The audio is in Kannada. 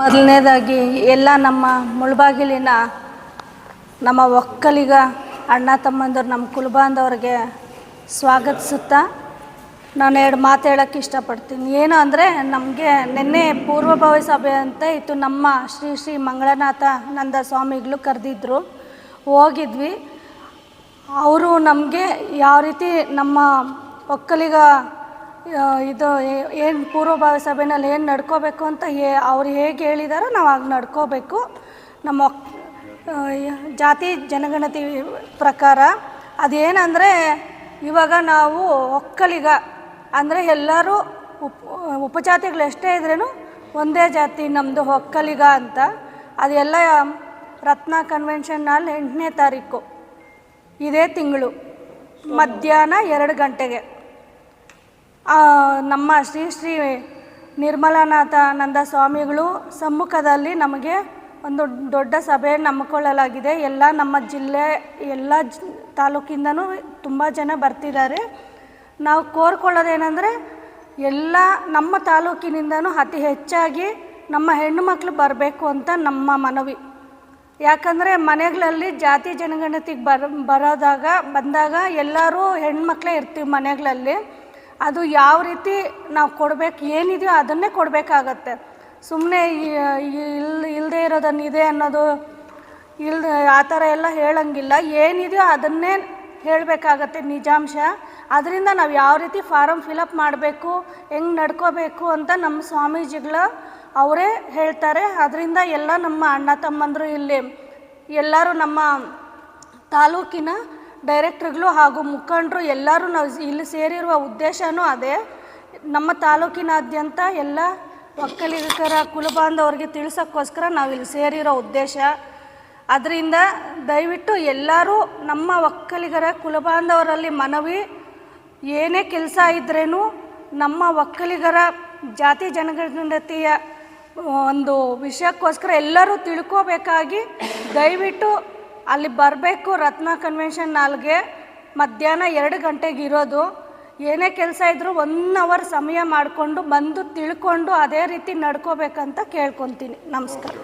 ಮೊದಲನೇದಾಗಿ ಎಲ್ಲ ನಮ್ಮ ಮುಳ್ಬಾಗಿಲಿನ ನಮ್ಮ ಒಕ್ಕಲಿಗ, ಅಣ್ಣ ತಮ್ಮಂದರು, ನಮ್ಮ ಕುಲಬಾಂಧವ್ರಿಗೆ ಸ್ವಾಗತಿಸುತ್ತಾ ನಾನು ಎರಡು ಮಾತು ಹೇಳೋಕ್ಕೆ ಇಷ್ಟಪಡ್ತೀನಿ. ಏನು ಅಂದರೆ ನಮಗೆ ನಿನ್ನೆ ಪೂರ್ವಭಾವಿ ಸಭೆ ಅಂತ ಇತ್ತು. ನಮ್ಮ ಶ್ರೀ ಶ್ರೀ ಮಂಗಳನಾಥ ನಂದ ಸ್ವಾಮಿಗಳು ಕರೆದಿದ್ದರು ಹೋಗಿದ್ವಿ. ಅವರು ನಮಗೆ ಯಾವ ರೀತಿ ನಮ್ಮ ಒಕ್ಕಲಿಗ ಇದು ಏನು ಪೂರ್ವಭಾವಿ ಸಭೆಯಲ್ಲಿ ಏನು ನಡ್ಕೋಬೇಕು ಅಂತ ಹೇ, ಅವ್ರು ಹೇಗೆ ಹೇಳಿದಾರೋ ನಾವು ಹಾಗೆ ನಡ್ಕೋಬೇಕು. ನಮ್ಮ ಜಾತಿ ಜನಗಣತಿ ಪ್ರಕಾರ ಅದೇನಂದರೆ ಇವಾಗ ನಾವು ಒಕ್ಕಲಿಗ ಅಂದರೆ ಎಲ್ಲರೂ ಉಪ್, ಉಪಜಾತಿಗಳು ಎಷ್ಟೇ ಇದ್ರೂ ಒಂದೇ ಜಾತಿ ನಮ್ಮದು ಒಕ್ಕಲಿಗ ಅಂತ. ಅದೆಲ್ಲ ರತ್ನ ಕನ್ವೆನ್ಷನ್ನಲ್ಲಿ ಎಂಟನೇ ತಾರೀಕು. ಇದೇ ತಿಂಗಳು. ಮಧ್ಯಾಹ್ನ ಎರಡು ಗಂಟೆಗೆ. ನಮ್ಮ ಶ್ರೀ ಶ್ರೀ ನಿರ್ಮಲಾನಾಥ ನಂದ ಸ್ವಾಮಿಗಳು ಸಮ್ಮುಖದಲ್ಲಿ ನಮಗೆ ಒಂದು ದೊಡ್ಡ ಸಭೆ ನಮ್ಮಕೊಳ್ಳಲಾಗಿದೆ ಎಲ್ಲ ನಮ್ಮ ಜಿಲ್ಲೆ, ಎಲ್ಲ ಜ್ ತಾಲೂಕಿಂದನೂ ತುಂಬ ಜನ ಬರ್ತಿದ್ದಾರೆ. ನಾವು ಕೋರ್ಕೊಳ್ಳೋದೇನೆಂದರೆ ಎಲ್ಲ ನಮ್ಮ ತಾಲೂಕಿನಿಂದನೂ ಅತಿ ಹೆಚ್ಚಾಗಿ ನಮ್ಮ ಹೆಣ್ಣು ಮಕ್ಕಳು ಬರಬೇಕು ಅಂತ ನಮ್ಮ ಮನವಿ. ಯಾಕಂದರೆ ಮನೆಗಳಲ್ಲಿ ಜಾತಿ ಜನಗಣತಿಗೆ ಬರ, ಬರೋದಾಗ, ಬಂದಾಗ ಎಲ್ಲರೂ ಹೆಣ್ಮಕ್ಳೇ ಇರ್ತೀವಿ ಮನೆಗಳಲ್ಲಿ. ಅದು ಯಾವ ರೀತಿ ನಾವು ಕೊಡಬೇಕು, ಏನಿದೆಯೋ ಅದನ್ನೇ ಕೊಡಬೇಕಾಗತ್ತೆ. ಸುಮ್ಮನೆ ಇಲ್ ಇಲ್ಲದೆ ಇರೋದನ್ನು ಇದೆ ಅನ್ನೋದು ಇಲ್ದ, ಆ ಥರ ಎಲ್ಲ ಹೇಳಂಗಿಲ್ಲ. ಏನಿದೆಯೋ ಅದನ್ನೇ ಹೇಳಬೇಕಾಗತ್ತೆ ನಿಜಾಂಶ. ಅದರಿಂದ ನಾವು ಯಾವ ರೀತಿ ಫಾರಮ್ ಫಿಲಪ್ ಮಾಡಬೇಕು, ಹೆಂಗೆ ನಡ್ಕೋಬೇಕು ಅಂತ ನಮ್ಮ ಸ್ವಾಮೀಜಿಗಳು ಅವರೇ ಹೇಳ್ತಾರೆ. ಅದರಿಂದ ಎಲ್ಲ ನಮ್ಮ ಅಣ್ಣ ತಮ್ಮಂದರು ಇಲ್ಲಿ ಎಲ್ಲರೂ ನಮ್ಮ ತಾಲೂಕಿನ ಡೈರೆಕ್ಟ್ರುಗಳು ಹಾಗೂ ಮುಖಂಡರು ಎಲ್ಲರೂ ನಾವು ಇಲ್ಲಿ ಸೇರಿರುವ ಉದ್ದೇಶವೂ ಅದೇ. ನಮ್ಮ ತಾಲೂಕಿನಾದ್ಯಂತ ಎಲ್ಲ ಒಕ್ಕಲಿಗರ, ಕುಲಬಾಂಧವರಿಗೆ ತಿಳಿಸೋಕ್ಕೋಸ್ಕರ ನಾವು ಇಲ್ಲಿ ಸೇರಿರೋ ಉದ್ದೇಶ. ಅದರಿಂದ ದಯವಿಟ್ಟು ಎಲ್ಲರೂ ನಮ್ಮ ಒಕ್ಕಲಿಗರ, ಕುಲಬಾಂಧವರಲ್ಲಿ ಮನವಿ. ಏನೇ ಕೆಲಸ ಇದ್ರೇನು ನಮ್ಮ ಒಕ್ಕಲಿಗರ, ಜಾತಿ ಜನಗಣತಿಯ ಒಂದು ವಿಷಯಕ್ಕೋಸ್ಕರ ಎಲ್ಲರೂ ತಿಳ್ಕೋಬೇಕಾಗಿ ದಯವಿಟ್ಟು ಅಲ್ಲಿ ಬರಬೇಕು ರತ್ನ ಕನ್ವೆನ್ಷನ್ ನಾಲ್ಗೆ ಮಧ್ಯಾಹ್ನ ಎರಡು ಗಂಟೆಗೆ ಇರೋದು. ಏನೇ ಕೆಲಸ ಇದ್ದರೂ ಒನ್ ಅವರ್ ಸಮಯ ಮಾಡಿಕೊಂಡು ಬಂದು ತಿಳ್ಕೊಂಡು ಅದೇ ರೀತಿ ನಡ್ಕೋಬೇಕಂತ ಕೇಳ್ಕೊತೀನಿ. ನಮಸ್ಕಾರ.